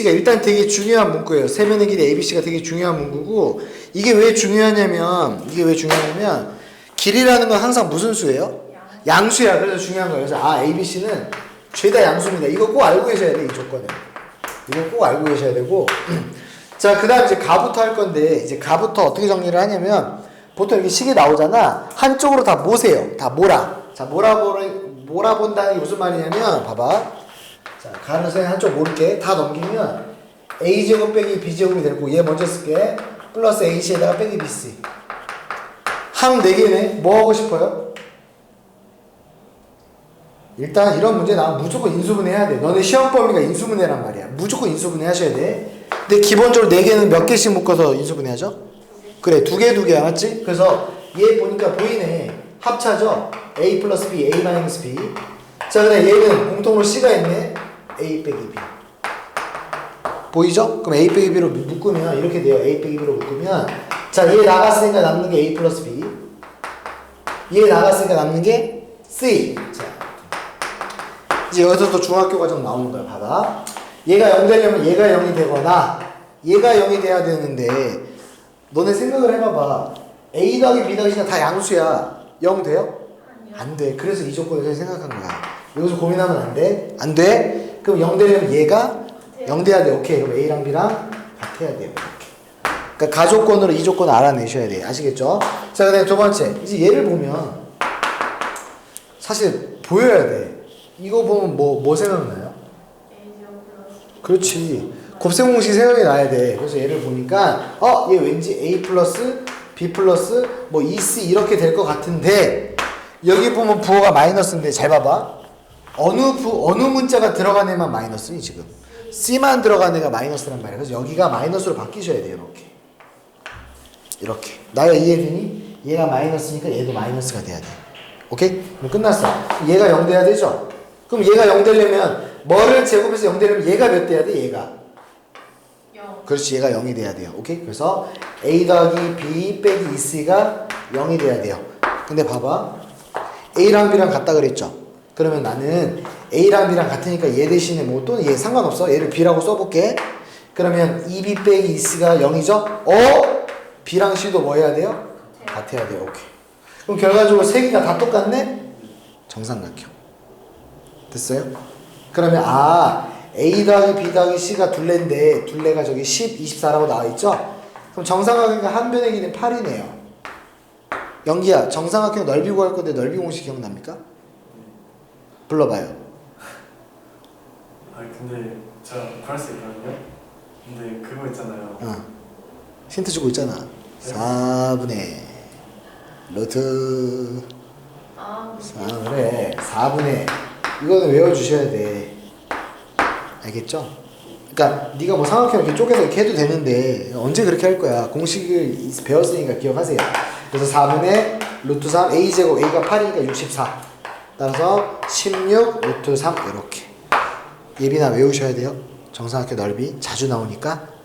ABC가 일단 되게 중요한 문구예요. 세면의 길이 ABC가 되게 중요한 문구고 이게 왜 중요하냐면 이게 왜 중요하냐면 길이라는 건 항상 무슨 수예요? 양수야. 그래서 중요한 거예요. 그래서 아 ABC는 죄다 양수입니다. 이거 꼭 알고 계셔야 돼 이 조건을. 이거 꼭 알고 계셔야 되고 자 그 다음 이제 가부터 할 건데 이제 가부터 어떻게 정리를 하냐면 보통 이렇게 식이 나오잖아. 한쪽으로 다 모세요. 다 몰아. 자 몰아보라 몰아본다는 게 무슨 말이냐면 봐봐. 자, 선생 한쪽 모를게. 다 넘기면 a제곱 빼기 b제곱이 되고 얘 먼저 쓸게. 플러스 ac에다가 빼기 bc. 항 4개네. 뭐 하고 싶어요? 일단 이런 문제 나오면 무조건 인수분해 해야 돼. 너네 시험 범위가 인수분해란 말이야. 무조건 인수분해 하셔야 돼. 근데 기본적으로 4개는 몇 개씩 묶어서 인수분해 하죠? 그래, 두 개, 두 개야, 맞지? 그래서 얘 보니까 보이네. 합차죠? a 플러스 b, a 마이너스 b. 자, 근데 얘는 공통으로 c가 있네. A 빼기 b. 보이죠? 그럼 a 빼기 b로 묶으면 이렇게 돼요. a 빼기 b로 묶으면 자, 얘 나갔으니까 남는 게 a 플러스 b. 얘 나갔으니까 남는 게 c. 자, 이제 여기서 또 중학교 과정 나오는 거야. 봐봐. 얘가 0 되려면 얘가 0이 되거나 얘가 0이 돼야 되는데 너네 생각을 해봐봐. A 더하기 B 더하기 C가 다 양수야. 0 돼요? 안 돼. 그래서 이 조건을 생각한 거야. 여기서 고민하면 안 돼. 안 돼. 그럼 0 되려면 얘가 0 돼야 돼. 오케이. 그럼 A랑 B랑 같아야 돼요. 이렇게. 그러니까 가조건으로 이 조건을 알아내셔야 돼. 아시겠죠? 자, 그 다음에 두 번째. 이제 얘를 보면 사실 보여야 돼. 이거 보면 뭐, 뭐 생각나요? 그렇지. 곱셈 공식 생각이 나야 돼. 그래서 얘를 보니까, 어, 얘 왠지 A 플러스 B 플러스 뭐 EC 이렇게 될 것 같은데, 여기 보면 부호가 마이너스인데, 잘 봐봐. 어느 부, 어느 문자가 들어간 애만 마이너스니, 지금. C만 들어간 애가 마이너스란 말이야. 그래서 여기가 마이너스로 바뀌셔야 돼요, 이렇게. 이렇게. 나야 이해되니? 얘가 마이너스니까 얘도 마이너스가 돼야 돼. 오케이? 그럼 끝났어. 얘가 0 돼야 되죠? 그럼 얘가 0 되려면 뭐를 제곱해서 0 되려면 얘가 몇 돼야 돼? 얘가. 그렇지. 얘가 0이 돼야 돼요. 오케이? 그래서 A 더하기 B 빼기 2C가 0이 돼야 돼요. 근데 봐봐. A랑 B랑 같다 그랬죠? 그러면 나는 A랑 B랑 같으니까 얘 대신에 뭐 또는 얘 상관없어. 얘를 B라고 써볼게. 그러면 2B 빼기 2C가 0이죠? 어? B랑 C도 뭐 해야 돼요? 같아야 돼요. 오케이. 그럼 결과적으로 세 개가 다 똑같네? 정삼각형. 됐어요? 그러면 아 A 더하기 B 더하기 C가 둘레인데 둘레가 저기 10, 24라고 나와 있죠? 그럼 정삼각형과 한 변의 길이는 8이네요. 연기야, 정삼각형 넓이 구할 건데 넓이 공식 기억납니까? 불러봐요. 아 근데 제가 구할 수 있거든요. 근데 그거 있잖아요. 어. 힌트 주고 있잖아. 4분의 루트 아, 4 그래 4분의 이거는 외워주셔야 돼 알겠죠? 그러니까 네가 뭐 삼각형 이렇게 쪼개서 이렇게 해도 되는데 언제 그렇게 할 거야 공식을 배웠으니까 기억하세요 그래서 4분의 루트 3 a제곱 a가 8이니까 64 따라서 16 루트 3 이렇게. 예비나 외우셔야 돼요. 정삼각형 넓이 자주 나오니까